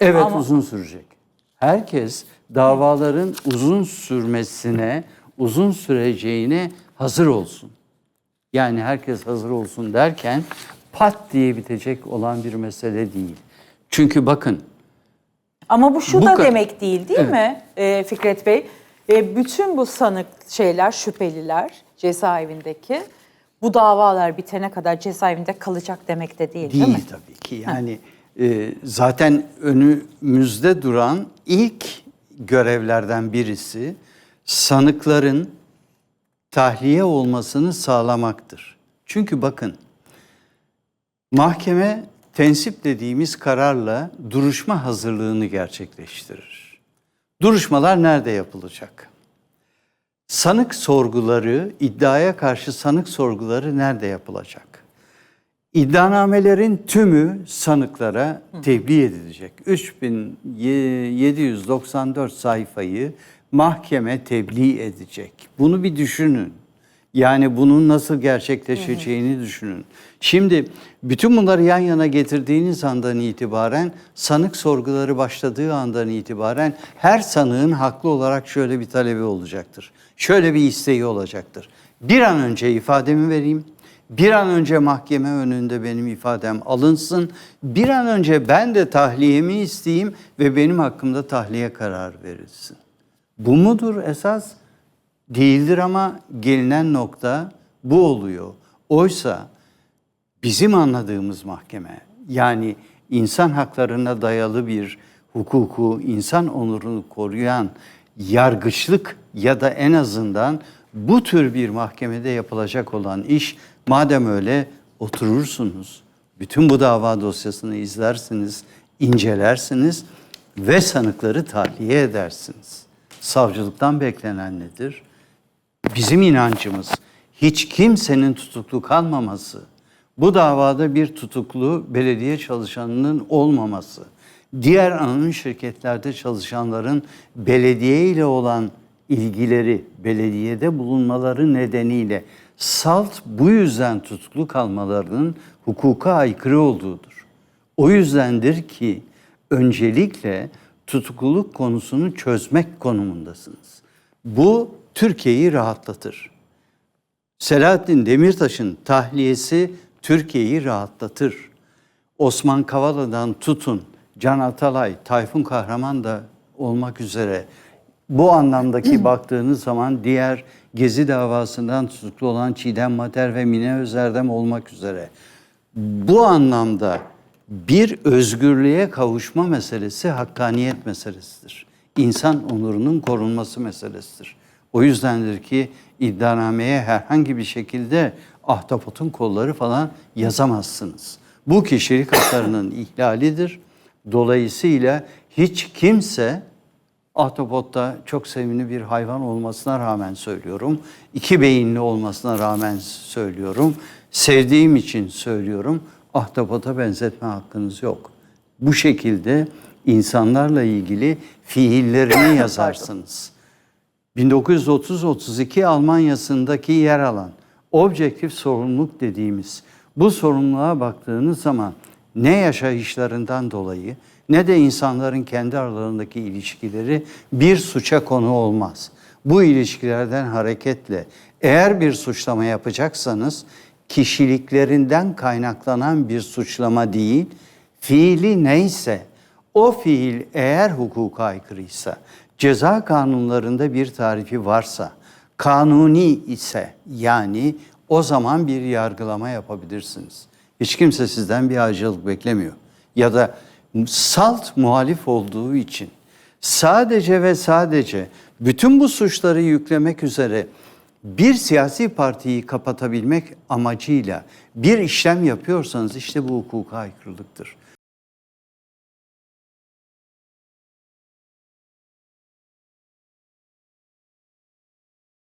Evet Ama- uzun sürecek. Herkes davaların uzun sürmesine, uzun süreceğine hazır olsun. Yani herkes hazır olsun derken pat diye bitecek olan bir mesele değil. Çünkü bakın Ama bu şu Bu da demek değil değil Evet. mi e, Fikret Bey? E, bütün bu sanık şeyler, şüpheliler cezaevindeki bu davalar bitene kadar cezaevinde kalacak demek de değil değil, Değil mi? tabii ki. Yani e, zaten önümüzde duran ilk görevlerden birisi sanıkların tahliye olmasını sağlamaktır. Çünkü bakın mahkeme tensip dediğimiz kararla duruşma hazırlığını gerçekleştirir. Duruşmalar nerede yapılacak? Sanık sorguları, iddiaya karşı sanık sorguları nerede yapılacak? İddianamelerin tümü sanıklara tebliğ edilecek. 3794 sayfayı mahkeme tebliğ edecek. Bunu bir düşünün. Yani bunun nasıl gerçekleşeceğini düşünün. Şimdi bütün bunları yan yana getirdiğiniz andan itibaren sanık sorguları başladığı andan itibaren her sanığın haklı olarak şöyle bir talebi olacaktır. Şöyle bir isteği olacaktır. Bir an önce ifademi vereyim. Bir an önce mahkeme önünde benim ifadem alınsın. Bir an önce ben de tahliyemi isteyeyim ve benim hakkımda tahliye kararı verilsin. Bu mudur esas? Değildir ama gelinen nokta bu oluyor. Oysa bizim anladığımız mahkeme yani insan haklarına dayalı bir hukuku, insan onurunu koruyan yargıçlık ya da en azından bu tür bir mahkemede yapılacak olan iş madem öyle oturursunuz. Bütün bu dava dosyasını izlersiniz, incelersiniz ve sanıkları tahliye edersiniz. Savcılıktan beklenen nedir? Bizim inancımız hiç kimsenin tutuklu kalmaması, bu davada bir tutuklu belediye çalışanının olmaması, diğer anonim şirketlerde çalışanların belediye ile olan ilgileri, belediyede bulunmaları nedeniyle salt bu yüzden tutuklu kalmalarının hukuka aykırı olduğudur. O yüzdendir ki öncelikle tutukluluk konusunu çözmek konumundasınız. Bu Türkiye'yi rahatlatır. Selahattin Demirtaş'ın tahliyesi Türkiye'yi rahatlatır. Osman Kavala'dan tutun, Can Atalay, Tayfun Kahraman da olmak üzere bu anlamdaki baktığınız zaman diğer Gezi davasından tutuklu olan Çiğdem Mater ve Mine Özerdem olmak üzere bu anlamda bir özgürlüğe kavuşma meselesi hakkaniyet meselesidir. İnsan onurunun korunması meselesidir. O yüzdendir ki iddianameye herhangi bir şekilde ahtapotun kolları falan yazamazsınız. Bu kişilik haklarının ihlalidir. Dolayısıyla hiç kimse Ahtapot'ta çok sevimli bir hayvan olmasına rağmen söylüyorum. İki beyinli olmasına rağmen söylüyorum. Sevdiğim için söylüyorum. Ahtapot'a benzetme hakkınız yok. Bu şekilde insanlarla ilgili fiillerini yazarsınız. 1930-32 Almanya'sındaki yer alan objektif sorumluluk dediğimiz bu sorumluluğa baktığınız zaman ne yaşayışlarından dolayı ne de insanların kendi aralarındaki ilişkileri bir suça konu olmaz. Bu ilişkilerden hareketle eğer bir suçlama yapacaksanız kişiliklerinden kaynaklanan bir suçlama değil, fiili neyse o fiil eğer hukuka aykırıysa, ceza kanunlarında bir tarifi varsa, kanuni ise yani o zaman bir yargılama yapabilirsiniz. Hiç kimse sizden bir ayrıcalık beklemiyor. Ya da salt muhalif olduğu için sadece ve sadece bütün bu suçları yüklemek üzere bir siyasi partiyi kapatabilmek amacıyla bir işlem yapıyorsanız işte bu hukuka aykırılıktır.